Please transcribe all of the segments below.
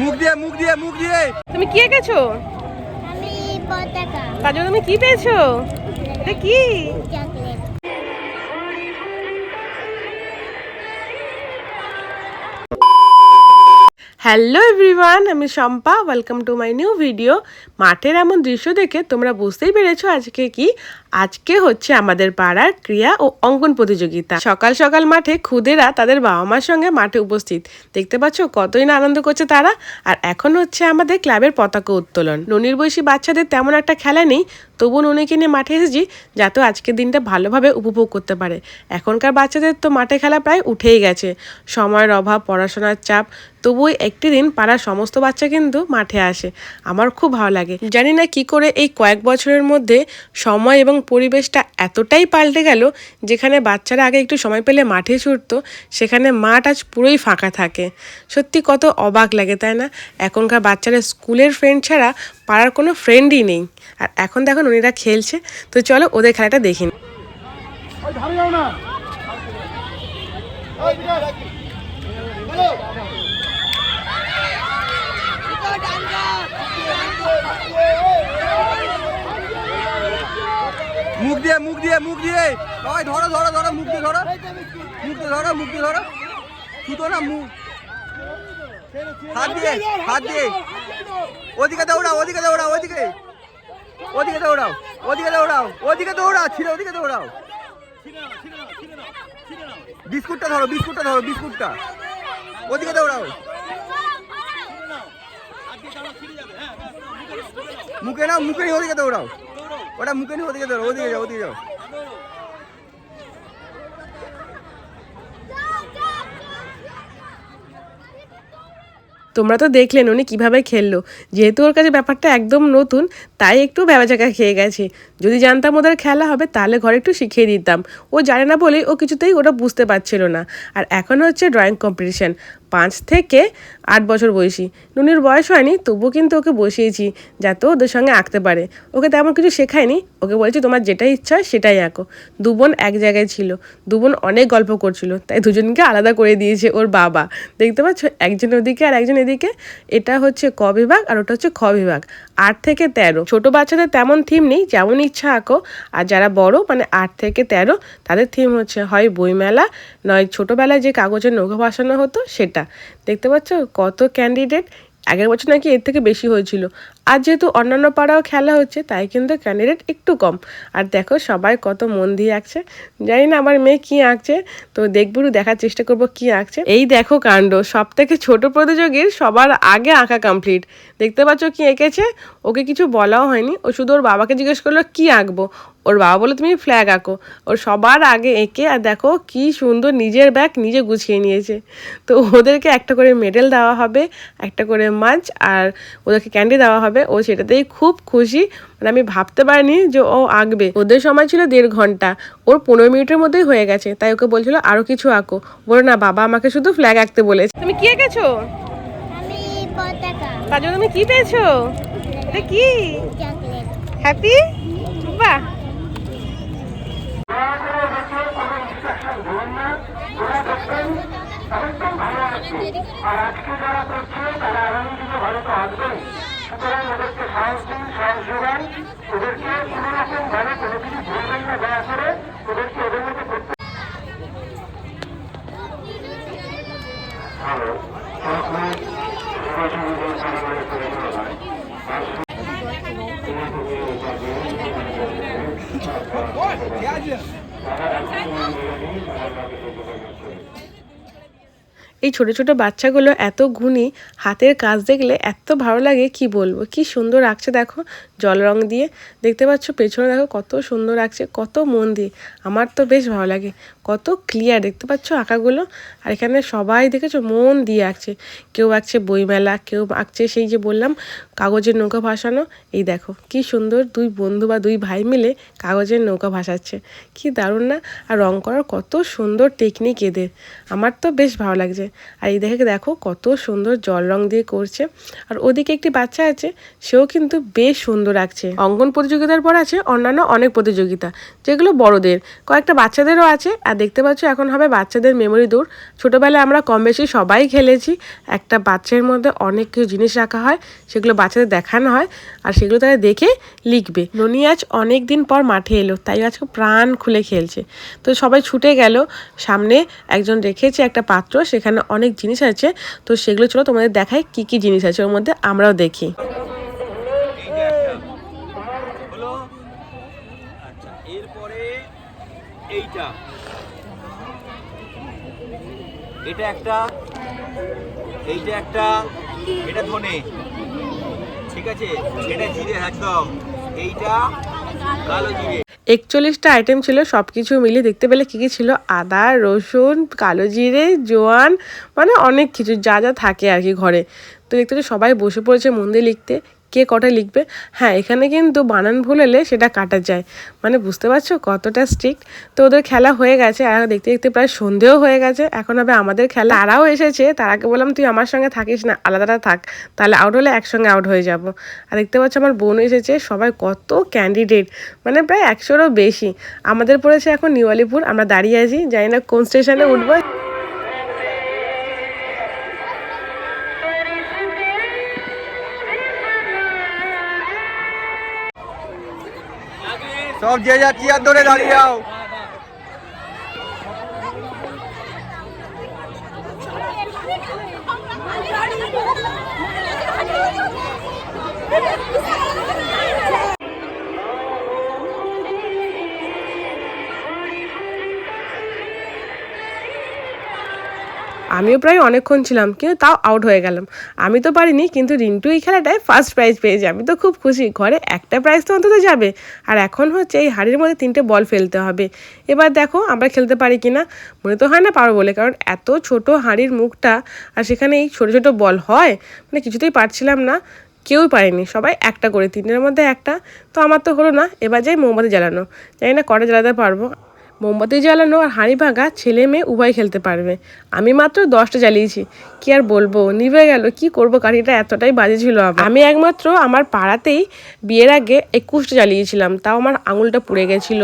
মুখ দিয়ে মুখ দিয়ে মুখ দিয়ে। তুমি কি এঁকেছো? আমি পতাকা। তার জন্য তুমি কি পেয়েছ? এটা কি? হ্যালো এভরিওয়ান আমি Shampa welcome to my new video মাঠের এমন দৃশ্য দেখে তোমরা বুঝতেই পেরেছ আজকে কি? আজকে হচ্ছে আমাদের পাড়ার ক্রিয়া ও অঙ্কন প্রতিযোগিতা। সকাল সকাল মাঠে খুদেরা তাদের বাবা মার সঙ্গে মাঠে উপস্থিত। দেখতে পাচ্ছ কতই না আনন্দ করছে তারা। আর এখন হচ্ছে আমাদের ক্লাবের পতাকা উত্তোলন। ননির বয়সী বাচ্চাদের তেমন একটা খেলা নেই তবু ননিকে নিয়ে মাঠে এসেছি যাতে আজকের দিনটা ভালোভাবে উপভোগ করতে পারে। এখনকার বাচ্চাদের তো মাঠে খেলা প্রায় উঠেই গেছে। সময়ের অভাব, পড়াশোনার চাপ তবুও একটি দিন পাড়ার সমস্ত বাচ্চা কিন্তু মাঠে আসে। আমার খুব ভালো লাগে। জানি না কি করে এই কয়েক বছরের মধ্যে সময় এবং পরিবেশটা এতটাই পাল্টে গেল যেখানে বাচ্চারা আগে একটু সময় পেলে মাঠে ছুটতো, সেখানে মাঠ আজ পুরোই ফাঁকা থাকে। সত্যি কত অবাক লাগে, তাই না? এখনকার বাচ্চারা স্কুলের ফ্রেন্ড ছাড়া পাড়ার কোনো ফ্রেন্ডই নেই। আর এখন দেখো উনিরা খেলছে। তো চলো ওদের খেলাটা দেখি। মুখ দিয়ে মুখ দিয়ে মুখ দিয়ে। সবাই ধরো ধরো ধরো, মুখ দিয়ে ধরো। মুখ দিয়ে ধরো, মুখ দিয়ে ধরো। ছুতো না, মুখ। হাত দিয়ে হাত দিয়ে। ওদিকে দৌড়াও ওদিকে দৌড়াও, ওদিকে। ওদিকে দৌড়াও ওদিকে দৌড়াও ওদিকে দৌড়াও ছিল ওদিকে দৌড়াও। বিস্কুটটা ধরো বিস্কুটটা ধরো, বিস্কুটটা। ওদিকে দৌড়াও। মুখে নাও, মুখে নিয়ে ওদিকে দৌড়াও। ওটা মুখে নিয়ে ওদিকে দৌড়াও, ওদিকে যাও ওদিকে যাও। তোমরা তো দেখলেন উনি কীভাবে খেললো। যেহেতু ওর কাছে ব্যাপারটা একদম নতুন, তাই একটু ব্যাবাচাকা খেয়ে গেছে। যদি জানতাম ওদের খেলা হবে, তাহলে ঘরে একটু শিখিয়ে দিতাম। ও জানে না বলেই ও কিছুতেই ওটা বুঝতে পারছিল না। আর এখন হচ্ছে ড্রয়িং কম্পিটিশন পাঁচ থেকে আট বছর বয়সী। নুনির বয়স হয়নি, তবুও কিন্তু ওকে বসিয়েছি যাতে ওদের সঙ্গে আঁকতে পারে। ওকে তেমন কিছু শেখায়নি, ওকে বলেছি তোমার যেটাই ইচ্ছা হয় সেটাই আঁকো। দু বোন এক জায়গায় ছিল, দু বোন অনেক গল্প করছিল, তাই দুজনকে আলাদা করে দিয়েছে ওর বাবা। দেখতে পাচ্ছ, একজন ওদিকে আর একজন এদিকে, এটা হচ্ছে ক বিভাগ আর ওটা হচ্ছে খ বিভাগ। আট থেকে তেরো। ছোট বাচ্চাদের তেমন থিম নেই, যেমন ইচ্ছা আঁকো। আর যারা বড় মানে আট থেকে তেরো, তাদের থিম হচ্ছে হয় বইমেলা, নয় ছোটোবেলায় যে কাগজের নৌকা বাসানো হতো সেটা। দেখতে পাচ্ছ কত ক্যান্ডিডেট আগের বছর নাকি এর থেকে বেশি হয়েছিল। আর যেহেতু অন্যান্য পাড়াও খেলা হচ্ছে, তাই কিন্তু ক্যান্ডিডেট একটু কম। আর দেখো, সবাই কত মন দিয়ে আঁকছে। জানি না আমার মেয়ে কী আঁকছে, তো দেখব দেখার চেষ্টা করব কি আঁকছে। এই দেখো কাণ্ড সব থেকে ছোট প্রতিযোগীর সবার আগে আঁকা কমপ্লিট দেখতে পাচ্ছ কি এঁকেছে? ওকে কিছু বলাও হয়নি। ও শুধু ওর বাবাকে জিজ্ঞেস করল, কি আঁকবো? ওর বাবা বলে তুমি ফ্ল্যাগ আঁকো। ওর সবার আগে এঁকে আর দেখো কি সুন্দর নিজের ব্যাগ নিজে গুছিয়ে নিয়েছে। তো ওদেরকে একটা করে মেডেল দেওয়া হবে একটা করে মাছ আর ওদেরকে ক্যান্ডি দেওয়া হবে। ও সেটাতেই খুব খুশি। মানে আমি ভাবতে পারিনি যে ও আঁকবে। ওদের সময় ছিল দেড় ঘণ্টা। ওর পনেরো মিনিটের মধ্যেই হয়ে গেছে। তাই ওকে বলছিল আরও কিছু আঁকো। বলো না বাবা আমাকে শুধু ফ্ল্যাগ আঁকতে বলেছে। তুমি কি এঁকেছো? তার জন্য তুমি কি পেয়েছ? এটা কি? হ্যাপি বাহ। আর আজকে যারা করছে তারা আগামী দিনে ভালো তো আসবেই সুতরাং ওদেরকে সাহস দিন সাহস যোগান ওদেরকে কোনো রকম ভাবে কোনো কিছু বলবেন না দয়া করে ওদেরকে ওদের মতো করতে ভালো তখন সমাজসেবীদের পরিবারে করে দেওয়া হয় এই ছোট ছোট বাচ্চাগুলো এত গুণী, হাতের কাজ দেখলে এত ভালো লাগে, কি বলব? কি সুন্দর আঁকছে দেখো। জল রং দিয়ে। দেখতে পাচ্ছ পেছনে দেখো কত সুন্দর আঁকছে কত মন দিয়ে। আমার তো বেশ ভালো লাগে, কত ক্লিয়ার দেখতে পাচ্ছ আঁকাগুলো? আর এখানে সবাই দেখেছ মন দিয়ে আঁকছে। কেউ আঁকছে বইমেলা, কেউ আঁকছে সেই যে বললাম, কাগজের নৌকা ভাসানো। এই দেখো, কি সুন্দর দুই বন্ধু বা দুই ভাই মিলে কাগজের নৌকা ভাসাচ্ছে। কি দারুণ না? আর রং করার কত সুন্দর টেকনিক এদের। আমার তো বেশ ভালো লাগছে। আর এই দেখে দেখো কত সুন্দর জল রং দিয়ে করছে। আর ওদিকে একটি বাচ্চা আছে, সেও কিন্তু বেশ সুন্দর রাখছে। অঙ্কন প্রতিযোগিতার পর আছে অন্যান্য অনেক প্রতিযোগিতা, যেগুলো বড়দের। কয়েকটা বাচ্চাদেরও আছে, আর দেখতে পাচ্ছ এখন হবে বাচ্চাদের মেমোরি দৌড়। ছোটোবেলায় আমরা কম বেশি সবাই খেলেছি, একটা বাচ্চার মধ্যে অনেক কিছু জিনিস রাখা হয়, সেগুলো বাচ্চাদের দেখানো হয়, আর সেগুলো তারা দেখে লিখবে। ননি আজ অনেক দিন পর মাঠে এলো, তাই আজকে প্রাণ খুলে খেলছে। তো সবাই ছুটে গেল, সামনে একজন রেখেছে একটা পাত্র, সেখানে অনেক জিনিস আছে, তো সেগুলো চলো তোমাদের দেখায় কি কি জিনিস আছে ওর মধ্যে, আমরাও দেখি। হলো? আচ্ছা এরপরে এইটা। এটা একটা, এইটা একটা, এটা ধনে। ঠিক আছে? এটা জিরে একদম। এইটা কালো জিরে। একচল্লিশটা আইটেম ছিল সব কিছু মিলিয়ে দেখতে পেলে কী কী ছিল? আদা, রসুন, কালো জিরে, জোয়ান মানে অনেক কিছু, যা যা থাকে আর কি ঘরে। তো দেখতে সবাই বসে পড়েছে মন দিয়ে লিখতে। কে কটা লিখবে? হ্যাঁ এখানে কিন্তু বানান ভুল এলে সেটা কাটা যায়। মানে বুঝতে পারছ? কতটা স্ট্রিক্ট তো ওদের খেলা হয়ে গেছে, আর দেখতে দেখতে প্রায় সন্ধেও হয়ে গেছে। এখন হবে আমাদের খেলা। তারাও এসেছে তারাকে বললাম তুই আমার সঙ্গে থাকিস না, আলাদাটা থাক। তাহলে আউট হলে একসঙ্গে আউট হয়ে যাব। আর দেখতে পাচ্ছ আমার বোন এসেছে, সবাই কত ক্যান্ডিডেট মানে প্রায় একশোরও বেশি। আমাদের পড়েছে এখন নিউ আলিপুর, আমরা দাঁড়িয়ে আছি, জানি না কোন স্টেশনে উঠবো। সব যে যা চেয়ার ধরে দাঁড়িয়ে যাও আমিও প্রায় অনেকক্ষণ ছিলাম, কিন্তু তাও আউট হয়ে গেলাম। আমি তো পারিনি, কিন্তু রিন্টু এই খেলাটায় ফার্স্ট প্রাইজ পেয়েছে আমি তো খুব খুশি, ঘরে একটা প্রাইজ তো অন্তত যাবে। আর এখন হচ্ছে এই হাড়ির মধ্যে তিনটে বল ফেলতে হবে। এবার দেখো আমরা খেলতে পারি কি না মনে তো হয় না পারো বলে, কারণ এত ছোট হাড়ির মুখটা, আর সেখানে এই ছোটো ছোটো বল হয় মানে কিছুতেই পারছিলাম না। কেউই পারেনি, সবাই একটা করে, তিনটের মধ্যে একটা। তো আমার তো হলো না, এবার যাই মোমবাতি জ্বালানো। জানি না কটা জ্বালাতে পারব। মোমবাতি জ্বালানো আর হাঁড়ি ভাঙা ছেলে মেয়ে উভয় খেলতে পারবে। আমি মাত্র দশটা জ্বালিয়েছি। কি আর বলব? নিভে গেল। কি করব? কাঠিটা এতটাই বাজে ছিল আমি একমাত্র আমার পাড়াতেই বিয়ের আগে একুশটা জ্বালিয়েছিলাম। তাও আমার আঙুলটা পুড়ে গেছিল।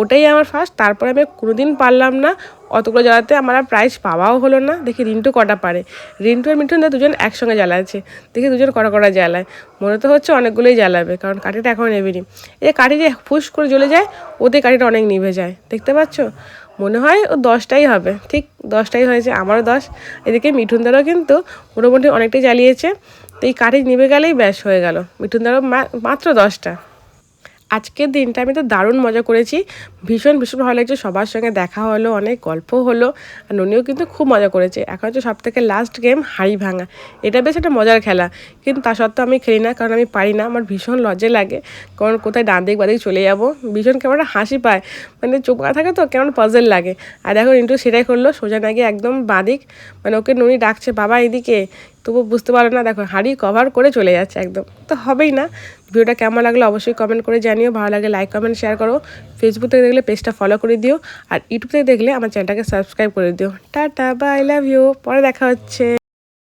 ওটাই আমার ফার্স্ট তারপরে আমি কোনোদিন পারলাম না। অতগুলো জ্বালাতে আমার আর প্রাইজ পাওয়াও হলো না। দেখি রিন্টু কটা পারে? রিন্টু আর মিঠুন দুজন একসঙ্গে জ্বালাচ্ছে। দেখি দুজন কটা কটা জ্বালায়। মনে তো হচ্ছে অনেকগুলোই জ্বালাবে, কারণ কাঠিটা এখন নেবেনি। এই কাঠি যে ফুস করে জ্বলে যায়, ওতে কাঠিটা অনেক নিভে যায়। দেখতে পাচ্ছ? মনে হয় ও দশটাই হবে। ঠিক দশটাই হয়েছে, আমারও দশ। এদিকে মিঠুনদারও কিন্তু মোটামুটি অনেকটাই জ্বালিয়েছে। তো এই কাঠি নিভে গেলেই ব্যাস হয়ে গেল। মিঠুনদারও মাত্র দশটা। আজকের দিনটা আমি তো দারুণ মজা করেছি। ভীষণ ভীষণ ভালো লাগছে। সবার সঙ্গে দেখা হলো, অনেক গল্প হলো, আর ননিও কিন্তু খুব মজা করেছে। এখন হচ্ছে সব থেকে লাস্ট গেম হাড়ি ভাঙা। এটা বেশ একটা মজার খেলা। কিন্তু তা সত্ত্বেও আমি খেলি না, কারণ আমি পারি না। আমার ভীষণ লজ্জা লাগে। কারণ কোথায় ডান দিক বাদিক চলে যাব। ভীষণ কেমন হাসি পায়। মানে চোখ বাঁধা থাকে তো, কেমন পাজেল লাগে। আর এখন ইন্টু সেটাই করল। সোজা নাকি একদম বাদিক মানে ওকে ননি ডাকছে, বাবা এদিকে তবু বুঝতে পারো না, দেখো হাঁড়ি কভার করে চলে যাচ্ছে একদম। তো হবেই না, ভিডিওটা কেমন লাগল অবশ্যই কমেন্ট করে জানিও, ভালো লাগে লাইক কমেন্ট শেয়ার করো। ফেসবুক থেকে দেখলে পেজটা ফলো করে দিও, আর ইউটিউব থেকে দেখলে আমার চ্যানেলটাকে সাবস্ক্রাইব করে দিও। টাটা বাই লাভ ইউ পরে দেখা হচ্ছে।